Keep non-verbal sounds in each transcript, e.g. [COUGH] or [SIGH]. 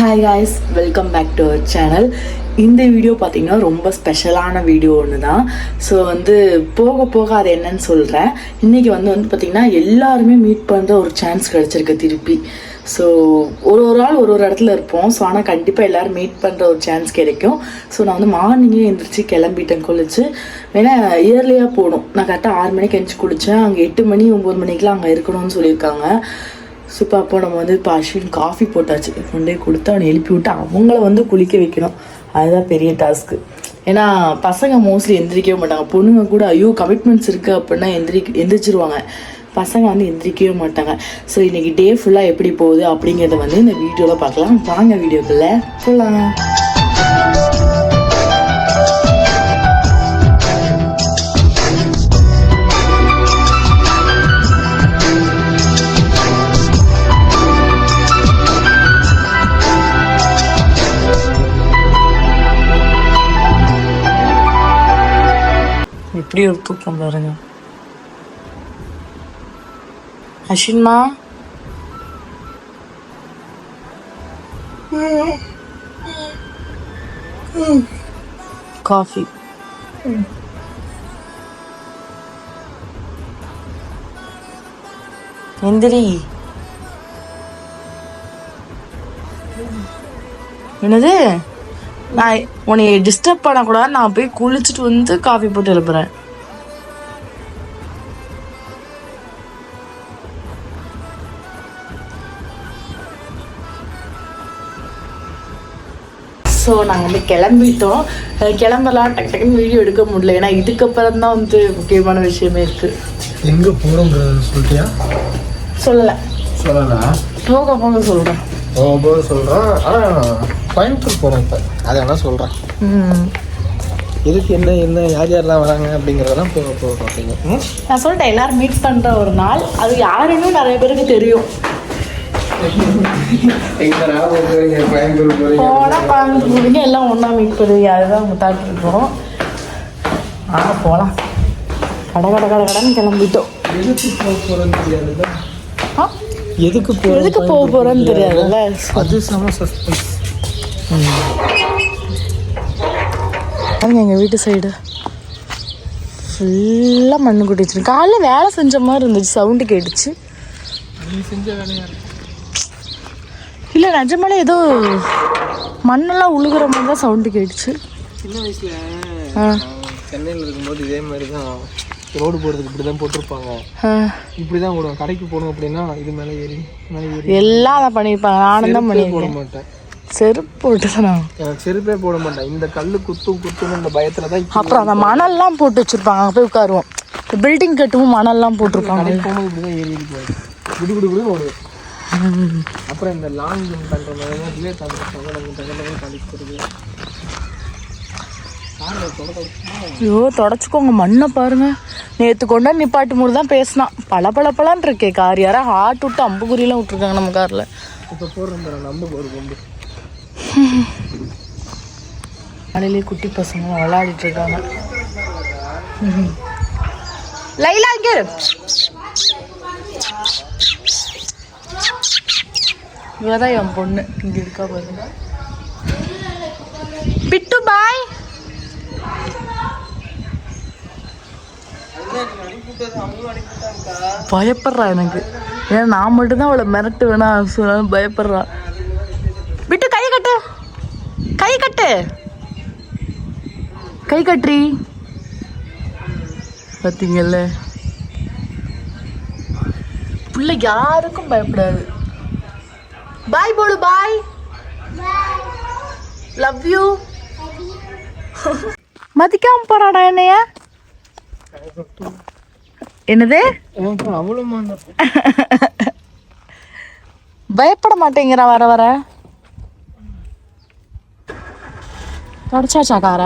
Hi guys welcome back to our channel video video பார்த்தீங்கன்னா ரொம்ப ஸ்பெஷலான வீடியோ ஒன்று தான் ஸோ வந்து போக போக அது என்னன்னு சொல்கிறேன் இன்றைக்கி வந்து வந்து பார்த்திங்கன்னா எல்லாருமே மீட் பண்ணுற ஒரு சான்ஸ் கிடச்சிருக்கு திருப்பி. ஸோ ஒரு ஒரு ஆள் ஒரு ஒரு இடத்துல இருப்போம். ஸோ ஆனால் கண்டிப்பாக எல்லோரும் மீட் பண்ணுற ஒரு சான்ஸ் கிடைக்கும். ஸோ நான் வந்து மார்னிங்கே எழுந்திரிச்சு கிளம்பிட்டேன் குளிச்சு. வேணா இயர்லியாக போகணும். நான் கரெக்டாக ஆறு மணிக்கு எழுந்துச்சு குளித்தேன் அங்கே எட்டு மணி ஒம்பது மணிக்கெலாம் அங்கே இருக்கணும்னு சொல்லியிருக்காங்க. ஸோ இப்போ அப்போ நம்ம வந்து இப்போ அஸ்வின் காஃபி போட்டாச்சு. கொண்டு கொடுத்து அவனை எழுப்பி விட்டு அவங்கள வந்து குளிக்க வைக்கணும். அதுதான் பெரிய டாஸ்க்கு ஏன்னா பசங்க மோஸ்ட்லி எந்திரிக்கவே மாட்டாங்க. பொண்ணுங்க கூட ஐயோ கமிட்மெண்ட்ஸ் இருக்குது அப்படின்னா எந்திரி எந்திரிச்சிருவாங்க. பசங்க வந்து எந்திரிக்கவே மாட்டாங்க. ஸோ இன்னைக்கு டே ஃபுல்லாக எப்படி போகுது அப்படிங்கிறத வந்து இந்த வீடியோவில் பார்க்கலாம். வாங்க வீடியோக்குள்ளே போகலாம் எப்படி ஒரு தூக்கம் பாருங்க. அஷின்மா காஃபி. எந்திரி என்னது? நான் உன்னை டிஸ்டர்ப் பண்ணக்கூடாது நான் போய் குளிச்சுட்டு வந்து காஃபி போட்டு எழுப்புறேன். ஸோ நாங்கள் வந்து கிளம்பிட்டோம். கிளம்பலாம் டக்கு டக்குன்னு வீடியோ எடுக்க முடியல. ஏன்னா இதுக்கப்புறம் தான் வந்து முக்கியமான விஷயமே இருக்குது எங்க போறோங்கிறத சொல்லிட்டியா சொல்லலை. சொல்லலாம் போக போக சொல்கிறேன் போகும்போது சொல்றேன் ஆனா கோயம்புத்தூர் போறோம் இப்ப. அதை வேணா சொல்றேன். ம். எதுக்கு என்ன என்ன யார் யாரெல்லாம் வராங்க அப்படிங்கிறதெல்லாம் போக போக பார்த்தீங்க? நான் சொல்லிட்டேன் எல்லாரும் மீட் பண்ணுற ஒரு நாள். அது யாருன்னு நிறைய பேருக்கு தெரியும். கோயம்புத்தூர் போனால் போறீங்க. எல்லாம் ஒன்றா மீட் பண்ணுவீங்க. அதுதான் முத்தாட்டு இருக்கோம் ஆ போகலாம் கட கட கட கடன் கிளம்பிட்டோம். எதுக்கு போக எதுக்கு போக போகிறோன்னு தெரியாதுல்ல? அது செம சஸ்பென்ஸ் எங்கள் வீட்டு சைடு ஃபுல்லாக மண்ணு கொட்டி வச்சிருக்கு. காலைல வேலை செஞ்ச மாதிரி இருந்துச்சு. சவுண்டு கேட்டுச்சு. செஞ்ச வேலையா? இருக்கு இல்லை நிஜமாலே ஏதோ மண்ணெல்லாம் உழுகுற மாதிரி தான் சவுண்டு கேட்டுச்சு. சின்ன வயசுல சென்னையில் இருக்கும்போது இதே மாதிரி தான் ரோடு போகிறதுக்கு இப்படி தான் போட்டிருப்பாங்க. இப்படி தான் போடுவோம் கடைக்கு போகணும் அப்படின்னா இது மேலே ஏறி மேலே ஏறி. எல்லாம் அதை பண்ணியிருப்பாங்க. நானும் தான் செருப்பே போட மாட்டேன். செருப்பு போட்டு தான்? நான் எனக்கு செருப்பே போட மாட்டேன். இந்த கல்லு குத்தும் குத்தும் இந்த பயத்துல தான் அப்புறம் அந்த மணல்லாம் போட்டு வச்சிருப்பாங்க. அங்கே போய் உட்காருவோம். பில்டிங் கட்டவும் மணல்லாம் போட்டிருப்பாங்க. இப்படி தான் ஏறி குடு ஓடுவேன். அப்புறம் இந்த லாங் ஜம்ப் பண்ணுற மாதிரி ரிலே தாண்டி தகவல் தகவல் கழிக்கிறது ஐயோ தொடச்சிக்கோங்க. மண்ணை பாருங்க. நேற்று கொண்டா நிப்பாட்டு மூடு தான் பேசினான். பல பல பலன்னு இருக்கே கார். யாரா ஹார்ட் விட்டு அம்புக்குறியெல்லாம் விட்டுருக்காங்க நம்ம காரில். இப்போ போடுறோம் நம்ம ஒரு கொம்பு காலையிலே குட்டி பசங்க விளையாடிட்டு இருக்காங்க. லைலா இங்க இரு. இவதான் என் பொண்ணு. இங்க இருக்கா பாருங்க. பிட்டு பாய். பயப்படுறா எனக்கு. ஏன்னா நான் மட்டும்தான் அவளை மிரட்டு வேணா சொன்னாலும் பயப்படுறா. விட்டு கை கட்டு. கை கட்டு. கை கட்டுறி. பார்த்தீங்கல்ல பிள்ளை யாருக்கும் பயப்படாது. பாய் போடு பாய் லவ் யூ மதிக்காம போறாடா என்னைய? என்னது? [LAUGHS] பயப்பட மாட்டேங்கிறா வர வர. தொடச்சாச்சா கார?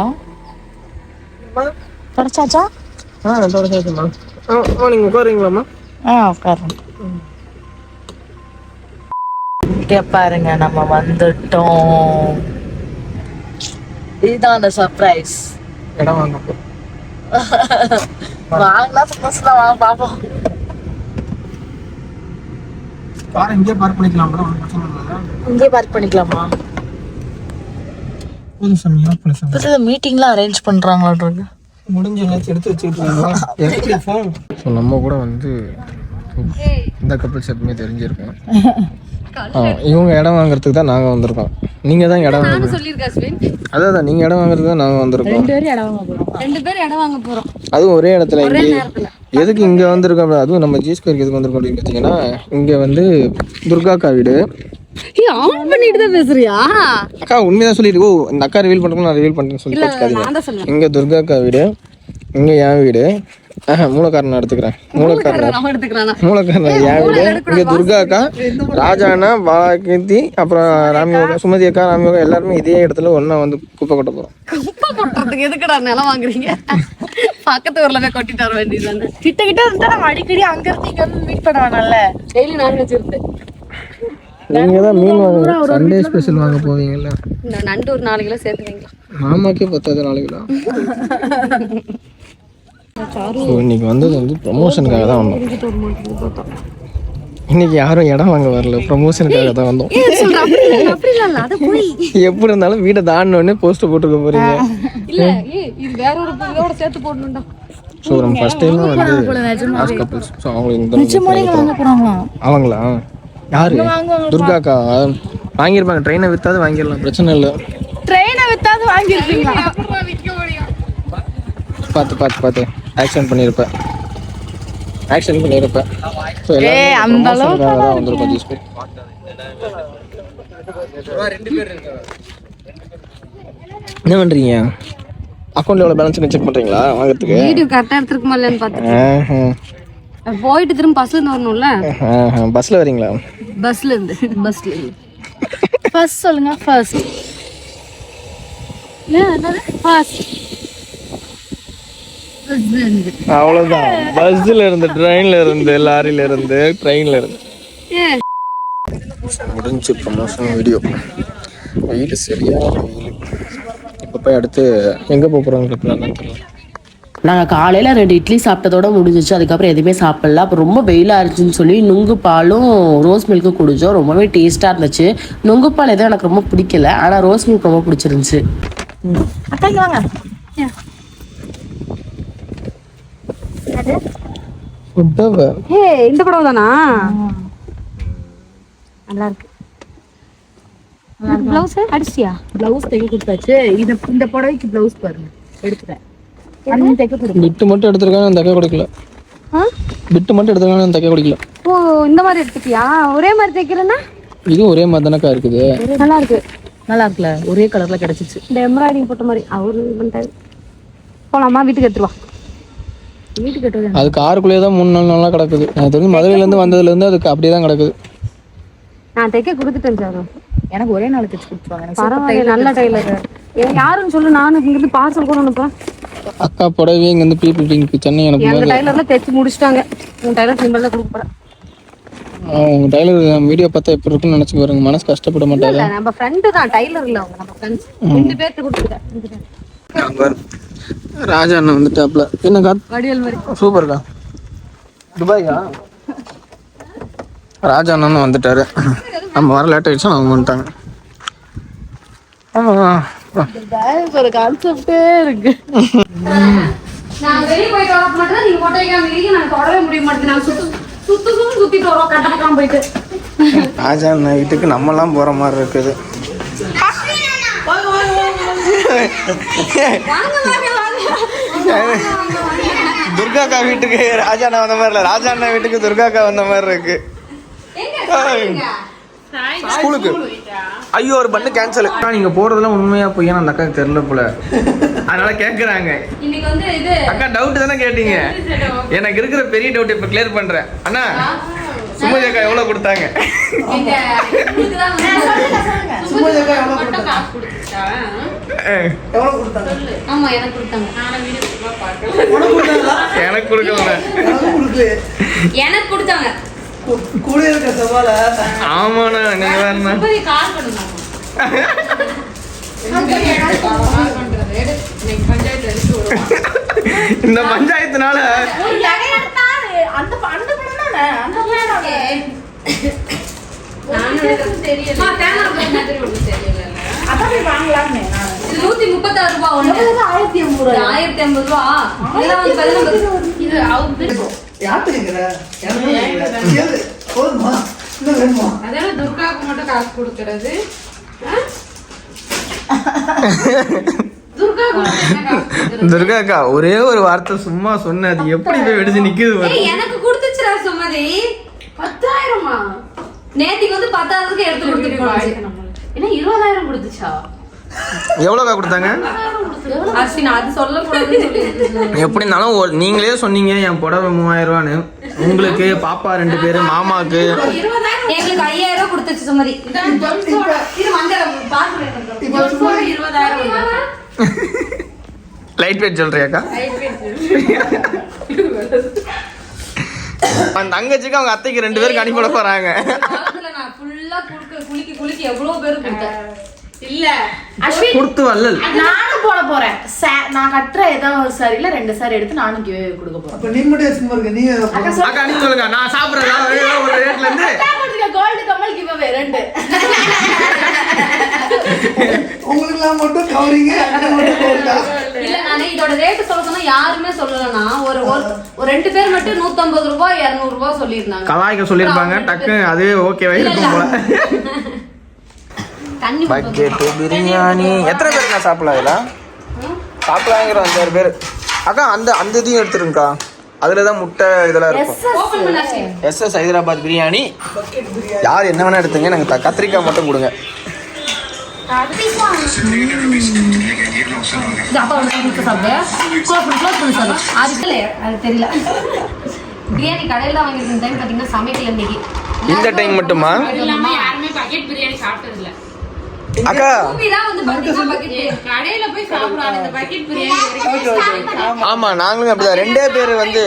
தொடச்சாச்சா? ஆ தொடச்சாச்சுமா ஆ நீங்கள் உட்காருங்களாம்மா ஆ உட்காருங்க இங்க பாருங்க நம்ம வந்துட்டோம். இதுதான் அந்த சர்ப்ரைஸ் இடம் வாங்க வாங்கலாம் சந்தோஷம் வாங்க பாப்போம் கார் இங்கே பார்க் பண்ணிக்கலாம் ஒன்றும் பிரச்சனை இல்லை இங்கே பார்க் பண்ணிக்கலாமா? இப்போ மீட்டிங்லாம் அரேஞ்ச் பண்ணுறாங்களாட்ருக்கு முடிஞ்ச எடுத்து வச்சுக்கிட்டு நம்ம கூட வந்து இந்த கப்பல்ஸ் எப்பவுமே தெரிஞ்சிருக்கோம் [LAUGHS] இவங்க இடம் வாங்குறதுக்கு தான் நாங்கள் வந்திருக்கோம். நீங்கள் தான் இடம் வாங்க சொல்லியிருக்கா அஸ்வின். அதான் தான் நீங்கள் இடம் வாங்குறதுக்கு தான் நாங்கள் வந்திருக்கோம். ரெண்டு பேரும் இடம் வாங்க போகிறோம் ரெண்டு பேரும் இடம் வாங்க போறோம். அதுவும் ஒரே இடத்துல இங்கே எதுக்கு இங்கே வந்திருக்கோம்? அப்படி- அதுவும் நம்ம ஜி ஸ்கொயருக்கு எதுக்கு வந்திருக்கோம் அப்படின்னு பார்த்தீங்கன்னா இங்கே வந்து துர்காக்கா வீடு. ஏய் ஆன் பண்ணிட்டு தான் பேசுறியா? அக்கா உண்மையாக சொல்லிட்டு ஓ இந்த அக்கா ரிவீல் பண்ணுறோம் நான் ரிவீல் பண்ணுறேன்னு சொல்லி இங்கே துர்காக்கா வீடு இங்கே என் வீடு. மூலக்காரன் எடுத்துக்கிறேன். மூலக்காரன். மூலக்காரன் வீடு இங்கே துர்கா அக்கா ராஜாண்ணா பாகீர்த்தி அப்புறம் ராமியோகா சுமதி அக்கா ராமியோகா எல்லாருமே இதே இடத்துல ஒன்றா வந்து குப்பை கொட்ட போகிறோம் குப்பை கொட்டுறதுக்கு எதுக்குடா நிலம் வாங்குறீங்க? பக்கத்து ஊர்ல போய் கொட்டிட்டு வர வேண்டியது கிட்ட கிட்ட இருந்தா நம்ம அடிக்கடி அங்க இருந்து இங்க வந்து மீட் பண்ண வேணாம்ல டெய்லி நான் வச்சிருந்தேன் நீங்கள் தான் மீன் வாங்க சண்டே ஸ்பெஷல் வாங்க போவீங்கல்ல. இந்த நண்டு ஒரு நாலு கிலோ சேர்த்துக்கீங்களா மாமாக்கே பத்தாது நாளைக்கு [LAUGHS] ஸோ இன்னைக்கு வந்தது வந்து ப்ரமோஷனுக்காக தான் வந்தோம். இன்னைக்கு யாரும் இடம் வாங்க வரல. ப்ரமோஷனுக்காக தான் வந்தோம். எப்படி இருந்தாலும் வீடை தாண்டினோடனே போஸ்ட் போட்டுக்க போறீங்க. இல்ல ஏய் இது வேற ஒரு இதோட சேர்த்து போடணும்டா. ஸோ நம்ம ஃபர்ஸ்ட் டைம் வந்து லாஸ்ட் கப்பல்ஸ் ஸோ அவங்களுக்கு அவங்களா? யாரு? துர்காக்கா? வாங்கியிருப்பாங்க. ட்ரெயினை வித்தாவது வாங்கிடலாம். பிரச்சனை இல்லை. ட்ரெயினை வித்தாவது வாங்கிருப்பீங்களா பார்த்து பார்த்து பார்த்து ஆக்ஷன் பண்ணியிருப்பேன் ஆக்ஷன் பண்ணியிருப்பேன் ஸோ ஏய், அந்த அளவுக்கு தான் வந்திருக்கோம் ஜிஸ்பி என்ன பண்ணுறீங்க அக்கௌண்ட்ல எவ்வளோ பேலன்ஸ் செக் பண்ணுறீங்களா வாங்குறதுக்கு? வீடியோ கரெக்டா எடுத்துருக்குமா இல்லையான்னு பார்த்து ஆஹா. போயிட்டு திரும்ப பஸ்ல இருந்து வரணும்ல. பஸ்ல வரீங்களா? பஸ்ல இருந்து பஸ்ல இருந்து. ஃபர்ஸ்ட் சொல்லுங்க ஃபர்ஸ்ட் ஏன் என்னது? ஃபர்ஸ்ட் பஸ்ல இருந்து அவ்வளோதான் பஸ்ஸில் இருந்து ட்ரெயினில் இருந்து லாரியில இருந்து ட்ரெயினில் இருந்து. முடிஞ்சு ப்ரமோஷன் வீடியோ வெயில் சரியான வெயில். இப்போ போய் அடுத்து எங்கே போக போகிறோம்னு தெரியல. நாங்கள் காலையில் ரெண்டு இட்லி சாப்பிட்டதோட முடிஞ்சிச்சு. அதுக்கப்புறம் எதுவுமே சாப்பிடல. அப்புறம் ரொம்ப வெயிலாக இருந்துச்சுன்னு சொல்லி நுங்கு பாலும் ரோஸ் மில்க்கும் குடித்தோம் ரொம்பவே டேஸ்ட்டாக இருந்துச்சு. நுங்கு பால் எதுவும் எனக்கு ரொம்ப பிடிக்கல. ஆனால் ரோஸ் மில்க் ரொம்ப பிடிச்சிருந்துச்சு. ஏ இந்த படம் தானா நல்லா இருக்கு ப்ளவுஸ் அடிச்சியா பிளவுஸ் தைக்க கொடுத்தாச்சு இந்த இந்த புடவைக்கு பிளவுஸ் பாருங்க எடுத்துட்டேன் அண்ணன் தைக்க கொடு பிட்டு மட்டும் எடுத்துருக்காங்க நான் தைக்க கொடுக்கல? பிட்டு மட்டும் எடுத்துருக்காங்க நான் தைக்க கொடுக்கல ஓ இந்த மாதிரி எடுத்துக்கியா ஒரே மாதிரி தைக்கிறேன்னா இதுவும் ஒரே மாதிரி தானக்கா இருக்குது நல்லா இருக்கு நல்லா இருக்குல்ல ஒரே கலர்ல கிடைச்சிச்சு இந்த எம்ப்ராய்டிங் போட்ட மாதிரி அவரு இது பண்ணிட்டாரு போலாமா வீட்டுக்கு எடுத்துருவா அது காருக்குள்ளேயே தான் மூணு நாலு நாளாக கிடக்குது. நான் தெரிஞ்சு மதுரையிலேருந்து வந்ததுலேருந்து அதுக்கு அப்படியே தான் கிடக்குது. நான் தைக்க கொடுத்துட்டேன் சார். எனக்கு ஒரே நாள் தைச்சு கொடுத்துருவாங்க. பரவாயில்ல நல்ல டைலர் யாருன்னு சொல்லு நானும் இங்கிருந்து பார்சல் கூட அனுப்புறேன் அக்கா புடவை இங்கேருந்து பிபி பிங்க் சென்னை எனக்கு எங்க டைலர்ல தைச்சு முடிச்சிட்டாங்க. உன் டைலர் சிம்பிள் தான் கொடுக்க போறேன். உங்கள் டைலர் வீடியோ பார்த்தா எப்படி இருக்குன்னு நினச்சி பாருங்க. மனசு கஷ்டப்பட மாட்டாரு இல்ல நம்ம ஃப்ரெண்டு தான் டைலர் இல்ல அவங்க நம்ம ஃப்ரெண்ட்ஸ் ரெண்டு பேர்த்து கொடுத்துட்டேன். ராஜா அண்ணன் வந்துட்டாப்ல. என்னக்கா வடிவேல் மாதிரி. சூப்பர்க்கா. துபாய்க்கா? ராஜா அண்ணன் வந்துட்டாரு. நம்ம வர லேட் ஆயிடுச்சு அவங்க வந்துட்டாங்க. ஆ, ஒரு கான்செப்டே இருக்கு. நான் வெளிய போய் தொட மாட்டேன் நீங்க போட்டோ வைக்காம இருக்கீங்க நான் தொடவே முடிய மாட்டேன் நான் சுத்து சுத்து சுத்து சுத்திட்டு வரோம் கட்ட பக்கம் போயிட்டு. ராஜா அண்ணன் வீட்டுக்கு நம்மலாம் போற மாதிரி இருக்குது. [LAUGHS] [LAUGHS] துர்காக்கா வீட்டுக்கு ராஜா அண்ணா வந்த மாதிரி இல்ல. ராஜா அண்ணா வீட்டுக்கு துர்காக்கா வந்த மாதிரி இருக்கு. ஸ்கூலுக்கு. ஐயோ ஒரு பண்ணு கேன்சல் நீங்க போறதெல்லாம் உண்மையா பொய்யா அந்த அக்காக்கு தெரியல போல. அதனால கேக்குறாங்க. இன்னைக்கு வந்து இது அக்கா டவுட் தானே கேட்டீங்க? எனக்கு இருக்கிற பெரிய டவுட் இப்ப கிளியர் பண்றேன். அண்ணா சுமதி அக்கா எவ்வளவு கொடுத்தாங்க? தான் சுமதி எவ்வளவு கொடுத்தாங்க? ஆமா எனக்கு கொடுத்தாங்க. எனக்கு கொடுக்கல எனக்கு கொடுத்தாங்க. ஆமாண்ணா நீங்க சுமதி கால் பண்ணுங்க இந்த பஞ்சாயத்துனால அந்த அந்த நூத்தி முப்பத்தாறு ரூபாய் ஒண்ணு. ஆயிரத்தி ஐம்பது இது ஆயிரத்தி ஐம்பது ரூபா. இதெல்லாம் வந்து பதினொன்று. இது அவுத்து. அதெல்லாம் துர்காவுக்கு மட்டும் காசு கொடுக்கறது ஆ? துர்காவுக்கு மட்டும் என்ன காசு கொடுக்கறது? துர்கா அக்கா ஒரே ஒரு வார்த்தை சும்மா சொன்ன அது எப்படி போய் வெடிச்சு நிக்குது எனக்கு சுமதி பத்தாயிரமா? நேத்திக்கு வந்து பத்தாயிரத்துக்கு எடுத்து கொடுத்துட்டு. என்ன இருபதாயிரம் கொடுத்துச்சா? எவ்வளோக்கா கொடுத்தாங்க? நீங்களே சொன்னீங்க என் புடவை மூவாயிரம் ரூபான்னு உங்களுக்கு பாப்பா ரெண்டு பேரு மாமாக்கு. எங்களுக்கு ஐயாயிரம் ரூபாய் கொடுத்துச்சு சுமதி. Light weight சொல்றியாக்கா? அந்த தங்கச்சிக்கு அவங்க அத்தைக்கு ரெண்டு பேருக்கு அனுப்பிட போறாங்க. காலத்துல நான் ஃபுல்லா குளிக்க குளிக்க குளிக்க எவ்வளவு பேர் கொடுத்தேன். இல்ல. அஸ்வின் கொடுத்து வல்லல் நானும் போட போறேன். நான் கட்டுற ஏதோ ஒரு சாரில ரெண்டு சாரி எடுத்து நானும் கொடுக்க போறேன். அப்ப நீ இருக்க நீ. அக்கா நீங்க சொல்லுங்க. நான் சாப்பிடுறதா ஒரு ரேட்ல இருந்து. கோல்டு கமல் கிவ் அவே ரெண்டு. உங்களுக்கெல்லாம் மட்டும் கவரிங்க? இல்ல நானே இதோட ரேட் சொல்ல சொன்னா யாருமே சொல்லலனா ஒரு ஒரு- ரெண்டு பேர் மட்டும் 150 ரூபாய் 200 ரூபாய் சொல்லிருந்தாங்க கலாய்க்க சொல்லியிருப்பாங்க. டக்கு அதுவே ஓகேவா இருக்கும் போல. தண்ணி பக்கெட்டு பிரியாணி எத்தனை பேருக்கா சாப்பிடலாம் இதெல்லாம் சாப்பிடலாங்கிற அஞ்சாறு பேர். அக்கா அந்த அந்த இதையும் எடுத்துருங்கக்கா. அதில் தான் முட்டை இதெல்லாம் இருக்கும். எஸ்எஸ் ஹைதராபாத் பிரியாணி. யார் என்ன வேணா எடுத்துங்க. த- கத்திரிக்காய் மட்டும் கொடுங்க. அப்பா கொடுத்து சாப்பிடு. க்ளோஸ் பண்ணி க்ளோஸ் பண்ணி சாப்பிடு. அது இல்ல அது தெரியல. பிரியாணி கடையில தான் வாங்கியிருந்த டைம் பாத்தீங்கன்னா சமைக்கல இன்னைக்கு. இந்த டைம் மட்டுமா? யாருமே பக்கெட் பிரியாணி சாப்பிட்டது இல்ல அக்கா பூமி தான் வந்து பாத்தீங்கன்னா bucket கடையில போய் சாப்பிடுவாங்க இந்த பக்கெட் பிரியாணி ஆமா நாங்களும் அப்படிதான். ரெண்டே பேர் வந்து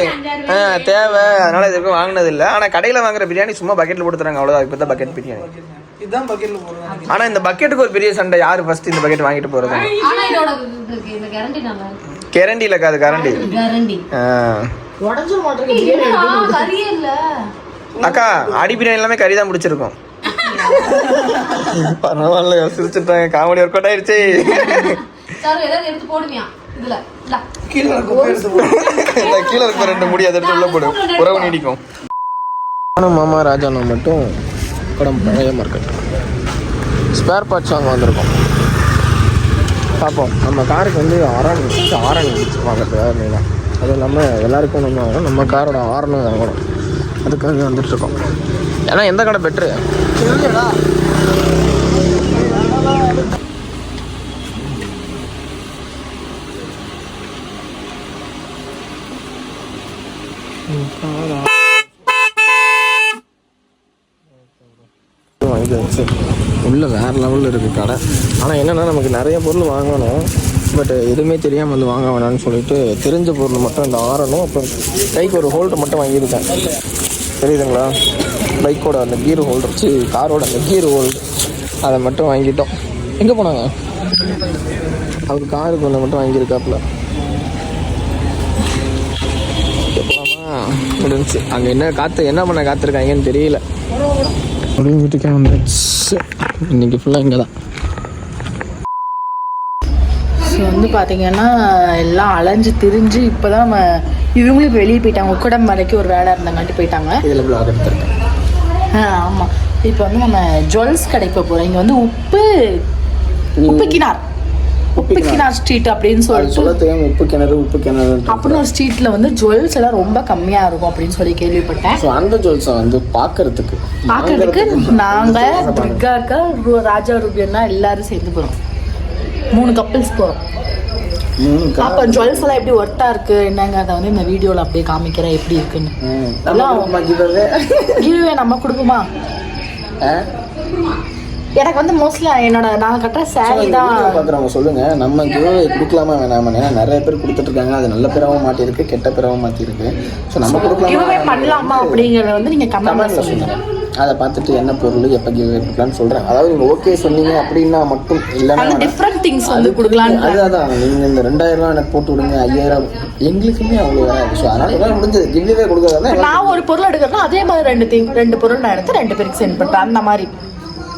தேவை. அதனால இது வாங்கினது இல்லை ஆனால் கடையில் வாங்குற பிரியாணி சும்மா பக்கெட்டில் போட்டுறாங்க அவ்வளோதான் இப்போ தான் பக்கெட் பிரியாணி. இதுதான் பக்கெட்ல போடுறாங்க ஆனால் இந்த பக்கெட்டுக்கு ஒரு பெரிய சண்டை யார் ஃபர்ஸ்ட் இந்த பக்கெட் வாங்கிட்டு போகிறது ஆனா இதோட இது- இந்த கேரண்டி நல்லா கெரண்டி இல்லைக்கா அது கரண்டி கேரண்டி ஆ. உடஞ்சிரும் மாட்டேங்குது. கறியே இல்ல. அக்கா அடி பிரியாணி எல்லாமே கறி தான் பிடிச்சிருக்கும் [LAUGHS] பரவாயில்ல சிரிச்சுட்டாங்க. காமெடி ஒர்க் அவுட் ஆயிடுச்சு. சார் ஏதாவது எடுத்து போடுவியா? இதுல கீழே இருக்க ரெண்டு முடி அதை எடுத்து உள்ள போடு. உறவு நீடிக்கும். மாமா ராஜானா மட்டும் படம் பழைய மார்க்கெட் ஸ்பேர் பார்ட்ஸ் வாங்க வந்திருக்கோம். பார்ப்போம். நம்ம காருக்கு வந்து ஆரான் ஆரன் வாங்குறதுக்காக மெயினாக அது இல்லாமல் எல்லாருக்கும் நம்ம வாங்கணும் நம்ம காரோட ஆரனும் வாங்கணும். அதுக்காக வந்துட்டு இருக்கோம். ஏன்னா எந்த கடை பெட்ரு வாங்கியாச்சு உள்ளே வேற லெவலில் இருக்குது கடை. ஆனால் என்னென்னா நமக்கு நிறைய பொருள் வாங்கணும். பட் எதுவுமே தெரியாமல் வந்து வாங்க வேணாம்னு சொல்லிட்டு தெரிஞ்ச பொருள் மட்டும் இந்த ஆரணும். அப்புறம் கைக்கு ஒரு ஹோல்டர் மட்டும் வாங்கியிருக்கேன். தெரியுதுங்களா? பைக்கோட அந்த கீர் ஹோல்டர் வச்சு காரோட அந்த கீர் ஹோல்டர் அதை மட்டும் வாங்கிட்டோம். எங்கே போனாங்க? அவர் காருக்கு ஒன்று மட்டும் வாங்கியிருக்காப்புல. போகலாமா முடிஞ்சுச்சு அங்கே என்ன காற்று என்ன பண்ண காத்திருக்காங்கன்னு தெரியல. அப்படியே வீட்டுக்கே வந்துச்சு இன்னைக்கு ஃபுல்லாக இங்கே தான் ஸோ வந்து பார்த்தீங்கன்னா எல்லாம் அலைஞ்சு திரிஞ்சு இப்போ தான் நம்ம இவங்களும் வெளியே போயிட்டாங்க. உக்கடம் வரைக்கும் ஒரு வேலை இருந்தங்காட்டி போயிட்டாங்க. இதில் பிளாக் எடுத்திருக்கேன். ஆ ஆமாம் இப்போ வந்து நம்ம ஜுவல்ஸ் கடைக்கு போகிறோம் இங்கே வந்து உப்பு உப்பு கிணார் உப்பு கிணார் ஸ்ட்ரீட் அப்படின்னு சொல்ல சொல்லிட்டு. தெரியாம உப்பு கிணறு உப்பு கிணறு அப்படின்னு ஒரு ஸ்ட்ரீட்டில் வந்து ஜுவல்ஸ் எல்லாம் ரொம்ப கம்மியாக இருக்கும் அப்படின்னு சொல்லி கேள்விப்பட்டேன். ஸோ அந்த ஜுவல்ஸை வந்து பார்க்கறதுக்கு பார்க்கறதுக்கு நாங்கள் துர்காக்கா ராஜா ரூபியன்னா எல்லாரும் சேர்ந்து போகிறோம் மூணு கப்பிள்ஸ் போகிறோம் மூணு அப்போ ஜுவல்ஸ் எல்லாம் எப்படி ஒர்த்தா இருக்கு என்னங்க அதை வந்து இந்த வீடியோவில் அப்படியே காமிக்கிறேன் எப்படி இருக்குன்னு. நம்ம கொடுக்குமா எனக்கு வந்து மோஸ்ட்லி என்னோட நான் கட்டுற saree தான். பார்க்குறவங்க சொல்லுங்க. நம்ம கிவ்வே கொடுக்கலாமா வேணாமா ஏன்னா நிறைய பேர் கொடுத்துட்டு இருக்காங்க அது நல்ல பேராகவும் மாட்டியிருக்கு கெட்ட பேராகவும் மாட்டியிருக்கு. ஸோ நம்ம கொடுக்கலாமா பண்ணலாமா அப்படிங்கறத வந்து நீங்க கமெண்ட்ல சொல்லுங்க. அதை பார்த்துட்டு என்ன பொருள் எப்போ கிவ் கொடுக்கலான்னு சொல்கிறேன் அதாவது நீங்கள் ஓகே சொன்னீங்க அப்படின்னா மட்டும் இல்லைன்னா டிஃப்ரெண்ட் திங்ஸ் வந்து கொடுக்கலான்னு அது அதான். நீங்கள் இந்த ரெண்டாயிரம் ரூபா எனக்கு போட்டு விடுங்க ஐயாயிரம் எங்களுக்குமே அவ்வளோ ஸோ அதனால் எல்லாம் முடிஞ்சது. கிவ்வே கொடுக்குறதா நான் ஒரு பொருள் எடுக்கிறேன்னா அதே மாதிரி ரெண்டு திங் ரெண்டு பொருள் நான் எடுத்து ரெண்டு பேருக்கு சென்ட் பண்ணுறேன் அந்த மாதிரி.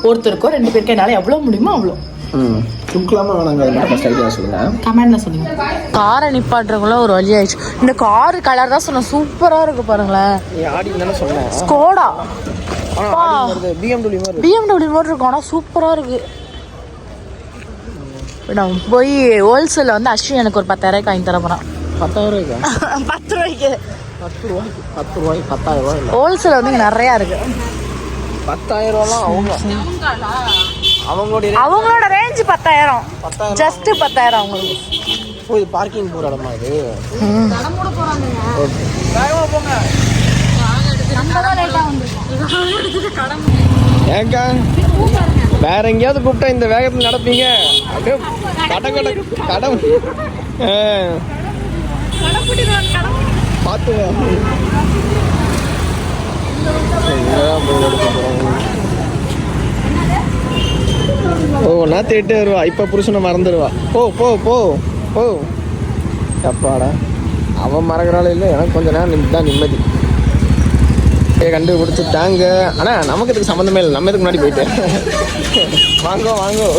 ஒருத்தருக்கோ ரெண்டு பேருக்கு என்னால் எவ்வளோ முடியுமோ அவ்வளோ ம். கொடுக்கலாமா வேணாங்க சொல்லுங்கள் கமெண்ட்ல சொல்லுங்க. காரை நிப்பாட்டுறவங்கள ஒரு வழி ஆயிடுச்சு. இந்த கார் கலர் தான் சொன்ன சூப்பரா இருக்கு பாருங்களேன் சொன்னேன். ஸ்கோடா பிஎம்டபிள்யூ பிஎம்டபிள்யூ மாதிரி இருக்கும் ஆனால் சூப்பரா இருக்கு. நான் போய் ஹோல்சேலில் வந்து அஸ்வின் எனக்கு ஒரு பத்தாயிரம் வாங்கி தர போறான். பத்தாயிரம் ரூபாய்க்கா [LAUGHS] பத்து ரூபாய்க்கு. பத்து ரூபாய்க்கு பத்து ரூபாய்க்கு பத்தாயிரம் ரூபாய் ஹோல்சேல் வந்து இங்கே நிறையா இருக்கு. பத்தாயிரம் ரூபாலாம் அவங்க. அவங்களுடைய அவங்களோட ரேஞ்ச் பத்தாயிரம். ஜஸ்ட் பத்தாயிரம் அவங்களுக்கு. ஓ இது? பார்க்கிங் போகிற இடமா இது ஏக்கா வேற எங்கேயாவது கூப்பிட்டா இந்த வேகத்தில் நடப்பீங்க? அப்படியே கட கட கடம் பார்த்து ஓ நான் தேட்டே வருவா. இப்போ புருஷனை மறந்துடுவா. போ போ போ போ. அப்பாடா. அவன் மறக்கிறாள் இல்லை எனக்கு கொஞ்ச நேரம் நிம் தான் நிம்மதி. ஏ கண்டுபிடிச்சிட்டாங்க ஆனால் நமக்கு இதுக்கு சம்மந்தமே இல்லை. நம்ம இதுக்கு முன்னாடி போயிட்டேன் வாங்கோ வாங்கோ.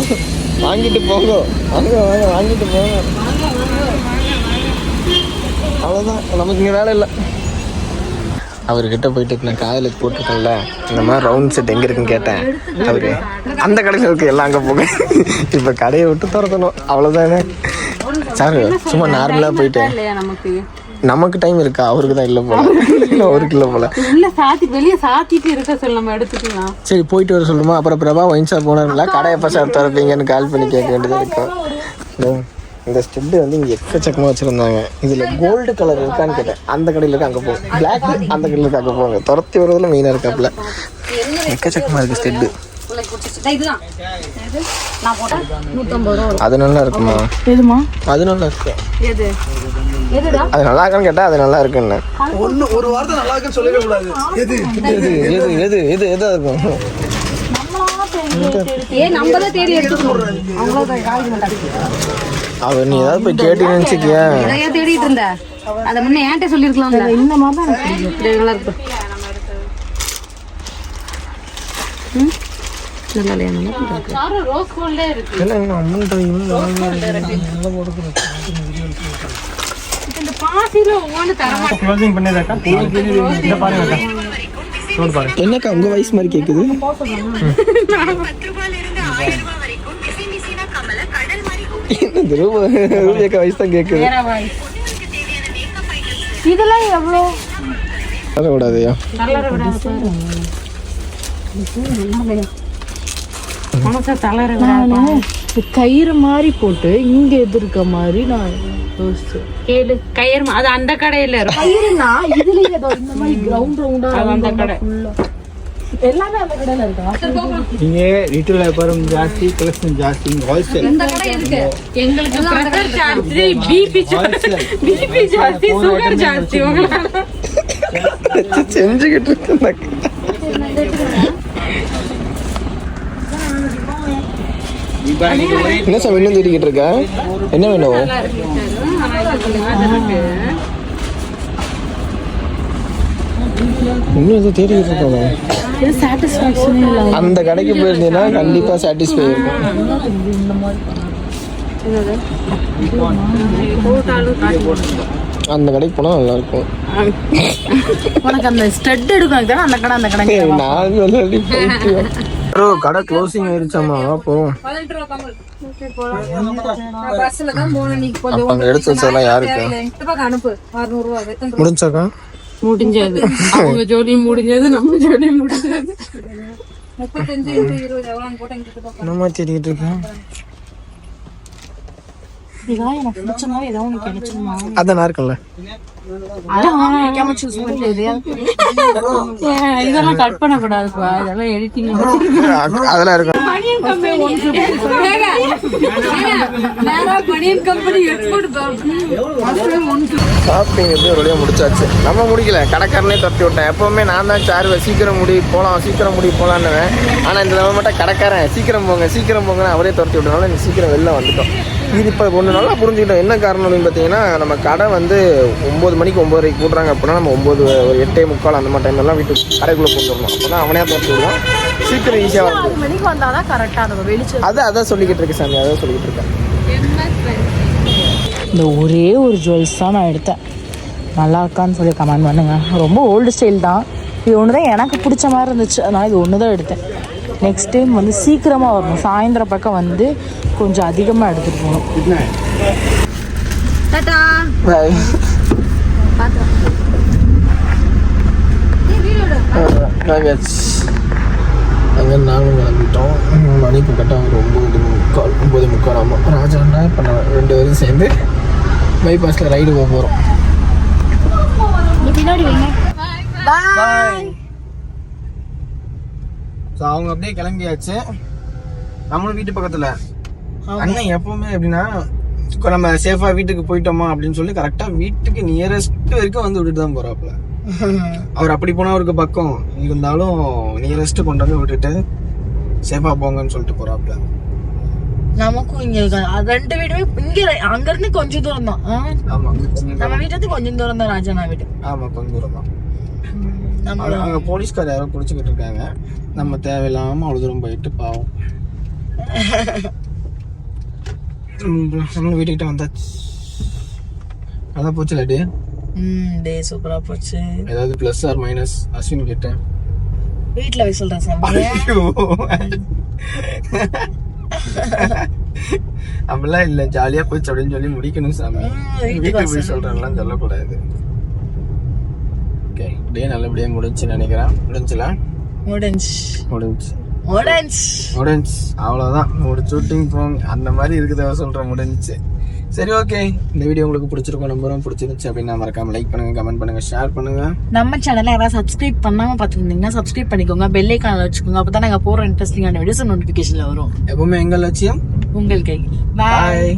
வாங்கிட்டு போங்கோ. வாங்க வாங்க வாங்கிட்டு போங்க. அவ்வளோதான் நமக்கு இங்கே வேலை இல்லை. அவர்கிட்ட போயிட்டு நான் காதலுக்கு போட்டிருக்கேன்ல இந்த மாதிரி ரவுண்ட் செட் எங்கே இருக்குன்னு கேட்டேன். அவரு அந்த கடையில் இருக்கு எல்லாம் அங்கே போக இப்போ கடையை விட்டு திறக்கணும். அவ்வளோதானே சார் சும்மா நார்மலாக போயிட்டேன் நமக்கு டைம் இருக்கா? அவருக்கு தான் இல்லை போல. இல்லை அவருக்கு இல்லை போல. உள்ள சாத்தி வெளிய சாத்திட்டு இருக்க சொல்ல நம்ம எடுத்துக்கலாம். சரி போயிட்டு வர சொல்லுமா? அப்புறம் பிரபா ஒயின் ஷாப் போனார்ல கடை எப்போ சார் திறப்பீங்கன்னு கால் பண்ணி கேட்க வேண்டியதாக இருக்கும் இந்த ஸ்டெட்டு வந்து இங்கே எக்கச்சக்கமாக வச்சுருந்தாங்க. இதில் கோல்டு கலர் இருக்கான்னு கேட்டேன். அந்த கடையில் இருக்கு அங்கே போகும் பிளாக் அந்த கடையில் இருக்கு அங்கே போங்க. துரத்தி வரதுல மெயினாக இருக்காப்புல. எக்கச்சக்கமாக இருக்குது ஸ்டெட்டு. அது நல்லா இருக்குமா? அது நல்லா இருக்கு? எது? எதுடா அது நல்லா இருக்கான்னு கேட்டால் அது நல்லா இருக்குன்னு. ஒண்ணு ஒரு வார்த்தை நல்லா இருக்குன்னு சொல்லவே கூடாது. எது? எது எது எது எது எதா இருக்கும்? ஏ நம்ம தான் தேடி எடுத்துக்கணும். அவங்கள தான் காலேஜ் மாட்டாங்க அவர் நீ ஏதாவது போய் கேட்டு நினச்சிக்கியா? இதையா தேடிட்டு இருந்த. அத முன்ன ஏன்ட்ட சொல்லிருக்கலாம் இந்த மாதிரி நல்லா இருக்கு. ம்? நல்லா இல்லையா நல்லா இருக்கு. ரோஸ் கோல்டே இருக்கு. இல்லை என்ன அம்மன் இந்த பாசில ஒவ்வொன்று தர என்னக்கா உங்க வயசு மாதிரி கேக்குது? என்னது ரூபா ரூபியாக்கா வயசு தான் கேக்குது? இதெல்லாம் எவ்வளோ? மனசை தளர விடாது கயிறு மாதிரி போட்டு இங்க எது மாதிரி நான் கேளு கயிறு அது அந்த கடையில இருக்கும். கயிறுனா இதுல ஏதோ அந்த கடை. எல்லாமே அந்த கடையில ஜாஸ்தி கலெக்ஷன் ஜாஸ்தி இருக்கு? எங்களுக்கு என்ன சார் இன்னும் தேடிக்கிட்டு இருக்க? என்ன வேணும் இன்னும் எதுவும் தேடிக்கிட்டு இருக்காங்க அந்த கடைக்கு போயிருந்தீங்கன்னா கண்டிப்பா சாட்டிஸ்ஃபை இருக்கும் அந்த கடைக்கு போனா நல்லா இருக்கும் உனக்கு அந்த ஸ்டெட் எடுக்கணும் அந்த கடை அந்த கடை நான் ப்ரோ கடை க்ளோசிங் ஆயிருச்சாமா போவோம். அப்ப அங்க எடுத்து வச்சதெல்லாம் யாருக்கு? முடிஞ்சாக்கா? முடிஞ்சது. அவங்க ஜோலி முடிஞ்சது நம்ம ஜோலி முடிஞ்சது. முப்பத்தஞ்சு இன்ட்டு இருபது எவ்வளோன்னு போட்டு எங்கிட்ட பக்கம் என்னமா தேடிக்கிட்டு இருக்கேன் இதான் எனக்கு பிடிச்ச மாதிரி ஏதோ ஒன்று கிடைச்சிருமா? அதான் நான் இருக்கேன்ல. அதான் சூஸ் பண்ணுறது இதெல்லாம் கட் பண்ண கூடாதுப்பா இதெல்லாம் எடிட்டிங் அதெல்லாம் இருக்கும். ஷாப்பிங் எப்படியும் ஒரு முடிச்சாச்சு? நம்ம முடிக்கல. கடைக்காரனே துரத்தி விட்டேன். எப்போவுமே நான் தான் சாருவேன் சீக்கிரம் முடி போகலாம் சீக்கிரம் முடி போகலான்னுவேன் ஆனால் இந்த தடவை மட்டும் கடைக்காரன். சீக்கிரம் போங்க சீக்கிரம் போங்கன்னு அவரே துரத்தி விட்டனால நீ சீக்கிரம் வெளில வந்துட்டோம். இது இப்போ ஒன்று நல்லா புரிஞ்சுக்கிட்டோம். என்ன காரணம் அப்படின்னு பார்த்தீங்கன்னா நம்ம கடை வந்து ஒம்பது மணிக்கு ஒம்பதரைக்கு கூட்டுறாங்க அப்படின்னா நம்ம ஒம்பது ஒரு எட்டே முக்கால் அந்த மாதிரி டைம்லாம் வீட்டுக்கு கடைக்குள்ளே கொண்டு வரணும். அப்போ தான் அவனே துரத்தி விடுவான். சீக்கிரம் ஈஸியாக வரும் மணிக்கு வந்தாதான் கரெக்டா இருக்கும். வெளிச்சம் அதான் அதான் சொல்லிக்கிட்டு இருக்கேன் சாமி அதான் சொல்லிக்கிட்டு இருக்கேன். இந்த ஒரே ஒரு ஜுவல்ஸ் தான் நான் எடுத்தேன். நல்லா இருக்கான்னு சொல்லி கமெண்ட் பண்ணுங்க. ரொம்ப ஓல்டு ஸ்டைல் தான். இது ஒன்று தான் எனக்கு பிடிச்ச மாதிரி இருந்துச்சு. அதனால் இது ஒன்று தான் எடுத்தேன். நெக்ஸ்ட் டைம் வந்து சீக்கிரமாக வரணும். சாயந்தரம் பக்கம் வந்து கொஞ்சம் அதிகமாக எடுத்துகிட்டு போகணும். பாய் நாங்கள் அங்கே நாங்களும் கிளம்பிட்டோம் மணி இப்போ கரெக்டாக ஒரு ஒம்பது முக்கால் ஒம்பது முக்கால் ஆமாம் ராஜாண்ணா இப்போ நான் ரெண்டு பேரும் சேர்ந்து பைபாஸில் ரைடு போக போகிறோம் ஸோ அவங்க அப்படியே கிளம்பியாச்சு. நம்மளும் வீட்டு பக்கத்தில். அண்ணன் எப்பவுமே எப்படின்னா இப்போ நம்ம சேஃபாக வீட்டுக்கு போயிட்டோமா அப்படின்னு சொல்லி கரெக்டாக வீட்டுக்கு நியரஸ்ட் வரைக்கும் வந்து விட்டுட்டு தான் போகிறாப்புல [LAUGHS] அவர் அப்படி போனால் அவருக்கு பக்கம் இருந்தாலும் நியரஸ்ட் கொண்டு வந்து விட்டுட்டு சேஃபாக போங்கன்னு சொல்லிட்டு போகிறாப்புல நமக்கும் இங்கே ரெண்டு வீடுமே இங்கே அங்கேருந்து கொஞ்சம் தூரம் தான். நம்ம வீட்டுக்கு கொஞ்சம் தூரம் தான் ராஜா நான் வீட்டு ஆமாம் கொஞ்சம் தூரம் தான். அங்க- அங்க போலீஸ்கார் யாரோ பிடிச்சிக்கிட்டு இருக்காங்க. நம்ம தேவையில்லாம அவ்வளவு தூரம் போயிட்டு பாவம். [LAUGHS] நம்ம வீட்டுக்கிட்ட வந்தாச்சு. அதான் போச்சு லாடி ம் டே சூப்பராக போச்சு. ஏதாவது ப்ளஸ் ஆர் மைனஸ் அஸ்வின் கிட்ட வீட்டில் போய் சொல்கிறேன் சாமி. அப்படிலாம் இல்ல ஜாலியா போச்சு அப்படின்னு சொல்லி முடிக்கணும் சாமி. வீட்டுக்கு போய் வா சொல்றேன்லாம் சொல்லக்கூடாது. ஓகே டே நல்லபடியா முடிஞ்சுன்னு நினைக்கிறேன். முடிஞ்சுல முடிஞ்சு முடிஞ்சு முடிஞ்சு முடிஞ்சு அவ்வளோதான் ஒரு ஷூட்டிங் போங்க. அந்த மாதிரி இருக்குதா சொல்கிறேன் முடிஞ்சுச்சு சரி ஓகே இந்த வீடியோ உங்களுக்கு பிடிச்சிருக்கும் நம்பரும் பிடிச்சிருந்துச்சு அப்படின்னா மறக்காம லைக் பண்ணுங்க கமெண்ட் பண்ணுங்க ஷேர் பண்ணுங்க. நம்ம சேனலை யாராவது சப்ஸ்கிரைப் பண்ணாம பார்த்துருந்தீங்கன்னா சப்ஸ்கிரைப் பண்ணிக்கோங்க பெல் ஐக்கான வச்சுக்கோங்க. அப்போ தான் நாங்கள் போகிற இன்ட்ரெஸ்டிங்கான வீடியோஸ் நோட்டிஃபிகேஷனில் வரும். எப்பவுமே எங்க லட்சியம்? உங்கள் கை. பாய்